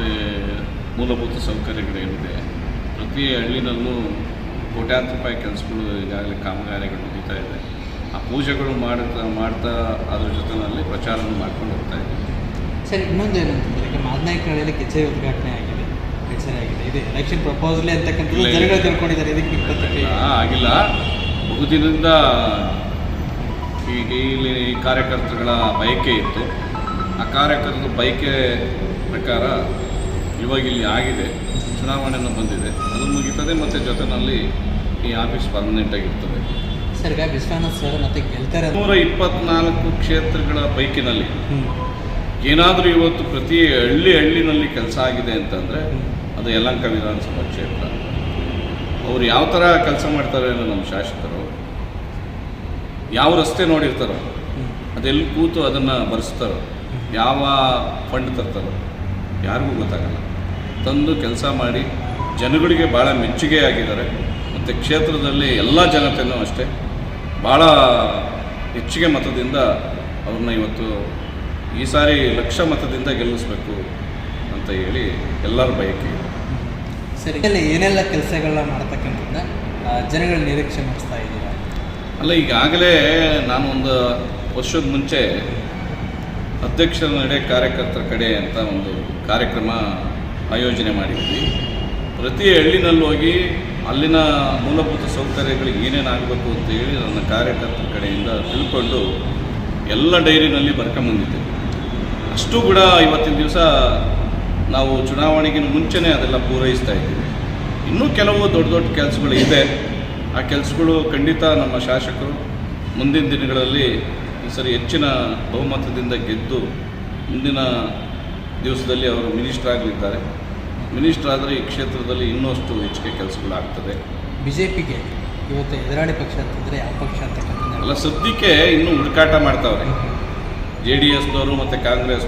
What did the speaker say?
ಮತ್ತು ಮೂಲಭೂತ ಸೌಕರ್ಯಗಳೇನಿದೆ ಪ್ರತಿ ಹಳ್ಳಿನಲ್ಲೂ ಕೋಟ್ಯಾಂತರ ರೂಪಾಯಿ ಕೆಲಸಗಳು ಈಗಾಗಲೇ ಕಾಮಗಾರಿಗಳು ನಡೀತಾ ಇದೆ. ಆ ಪೂಜೆಗಳು ಮಾಡ್ತಾ ಮಾಡ್ತಾ ಅದ್ರ ಜೊತೆನಲ್ಲಿ ಪ್ರಚಾರವನ್ನು ಮಾಡ್ಕೊಂಡು ಹೋಗ್ತಾ ಇದ್ದೀವಿ ಸರ್ ಇನ್ನೊಂದು ಏನಂತಂದರೆ ಈಗ ಮಾದನಾಯಕನಹಳ್ಳಿಯಲ್ಲಿ ಉದ್ಘಾಟನೆ ಆಗಿದೆ ಹೆಸರಾಗಿದೆ ಇದು ಎಲೆಕ್ಷನ್ ಪ್ರಪೋಸಲೇ ಅಂತಕ್ಕಂಥದ್ದು ಜನಗಳು ತಿಳ್ಕೊಂಡಿದ್ದಾರೆ ಇದಕ್ಕೆ ಪ್ರತಿಕ್ರಿಯೆ ಆಗಿಲ್ಲ. ಬಹುದಿನದಿಂದ ಈಗ ಇಲ್ಲಿ ಈ ಕಾರ್ಯಕರ್ತರುಗಳ ಬಯಕೆ ಇತ್ತು. ಆ ಕಾರ್ಯಕರ್ತರ ಬಯಕೆ ಪ್ರಕಾರ ಇವಾಗ ಇಲ್ಲಿ ಆಗಿದೆ ಚುನಾವಣೆಯನ್ನು ಬಂದಿದೆ. ಅದು ಮುಗಿತದೆ ಮತ್ತು ಜೊತೆಯಲ್ಲಿ ಈ ಆಫೀಸ್ ಪರ್ಮನೆಂಟ್ ಆಗಿರ್ತದೆ ಸರ್ ಈಗ ವಿಶ್ವನಾಥ್ ಸರ್ ಮತ್ತೆ ಗೆಲ್ತಾರೆ. ನೂರ ಇಪ್ಪತ್ನಾಲ್ಕು ಕ್ಷೇತ್ರಗಳ ಬೈಕಿನಲ್ಲಿ ಏನಾದರೂ ಇವತ್ತು ಪ್ರತಿ ಹಳ್ಳಿ ಹಳ್ಳಿನಲ್ಲಿ ಕೆಲಸ ಆಗಿದೆ ಅಂತಂದರೆ ಅದು ಯಲಂಕ ವಿಧಾನಸಭಾ ಕ್ಷೇತ್ರ. ಅವ್ರು ಯಾವ ಥರ ಕೆಲಸ ಮಾಡ್ತಾರೆ ಅನ್ನೋ ನಮ್ಮ ಶಾಸಕರು ಯಾವ ರಸ್ತೆ ನೋಡಿರ್ತಾರೋ. ಅದೆಲ್ಲಿ ಕೂತು ಅದನ್ನು ಬರೆಸ್ತಾರೋ ಯಾವ ಫಂಡ್ ತರ್ತಾರೋ ಯಾರಿಗೂ ಗೊತ್ತಾಗಲ್ಲ. ತಂದು ಕೆಲಸ ಮಾಡಿ ಜನಗಳಿಗೆ ಭಾಳ ಮೆಚ್ಚುಗೆ ಆಗಿದ್ದಾರೆ ಮತ್ತು ಕ್ಷೇತ್ರದಲ್ಲಿ ಎಲ್ಲ ಜನತೆಯೂ ಅಷ್ಟೇ ಭಾಳ ಹೆಚ್ಚಿಗೆ ಮತದಿಂದ ಅವ್ರನ್ನ ಇವತ್ತು ಈ ಸಾರಿ ಲಕ್ಷ ಮತದಿಂದ ಗೆಲ್ಲಿಸ್ಬೇಕು ಅಂತ ಹೇಳಿ ಎಲ್ಲರ ಬಯಕೆ. ಸರಿ ಇಲ್ಲಿ ಏನೆಲ್ಲ ಕೆಲಸಗಳನ್ನ ಮಾಡ್ತಕ್ಕಂಥದ್ದ ಜನಗಳ ನಿರೀಕ್ಷೆ ಮಾಡಿಸ್ತಾ ಇದ್ದೀರಾ? ಅಲ್ಲ ಈಗಾಗಲೇ ನಾನು ಒಂದು ವರ್ಷದ ಮುಂಚೆ ಅಧ್ಯಕ್ಷರ ನಡೆ ಕಾರ್ಯಕರ್ತರ ಕಡೆ ಅಂತ ಒಂದು ಕಾರ್ಯಕ್ರಮ ಆಯೋಜನೆ ಮಾಡಿದ್ವಿ. ಪ್ರತಿ ಹಳ್ಳಿನಲ್ಲಿ ಹೋಗಿ ಅಲ್ಲಿನ ಮೂಲಭೂತ ಸೌಕರ್ಯಗಳಿಗೆ ಏನೇನಾಗಬೇಕು ಅಂತ ಹೇಳಿ ನನ್ನ ಕಾರ್ಯಕರ್ತರ ಕಡೆಯಿಂದ ತಿಳ್ಕೊಂಡು ಎಲ್ಲ ಡೈರಿನಲ್ಲಿ ಬರ್ಕೊಂಬಂದಿದ್ದೆ ಅಷ್ಟು ಕೂಡ ಇವತ್ತಿನ ದಿವಸ ನಾವು ಚುನಾವಣೆಗಿನ ಮುಂಚೆನೇ ಅದೆಲ್ಲ ಪೂರೈಸ್ತಾ ಇದ್ದೀವಿ. ಇನ್ನೂ ಕೆಲವು ದೊಡ್ಡ ದೊಡ್ಡ ಕೆಲಸಗಳು ಇದೆ. ಆ ಕೆಲಸಗಳು ಖಂಡಿತ ನಮ್ಮ ಶಾಸಕರು ಮುಂದಿನ ದಿನಗಳಲ್ಲಿ ಸರಿ ಹೆಚ್ಚಿನ ಬಹುಮತದಿಂದ ಗೆದ್ದು ಮುಂದಿನ ದಿವಸದಲ್ಲಿ ಅವರು ಮಿನಿಸ್ಟರ್ ಆಗಲಿದ್ದಾರೆ. ಮಿನಿಸ್ಟರ್ ಆದರೆ ಈ ಕ್ಷೇತ್ರದಲ್ಲಿ ಇನ್ನಷ್ಟು ಹೆಚ್ಚಿಗೆ ಕೆಲಸಗಳಾಗ್ತದೆ ಬಿ ಜೆ ಪಿಗೆ ಇವತ್ತು ಎದುರಾಳಿ ಪಕ್ಷ ಅಂತಂದರೆ ಯಾವ ಪಕ್ಷ ಅಂತ ಅಲ್ಲ ಸದ್ಯಕ್ಕೆ ಇನ್ನೂ ಹುಡುಕಾಟ ಮಾಡ್ತಾವ್ರೆ. ಜೆ ಡಿ ಎಸ್ನವರು ಮತ್ತು ಕಾಂಗ್ರೆಸ್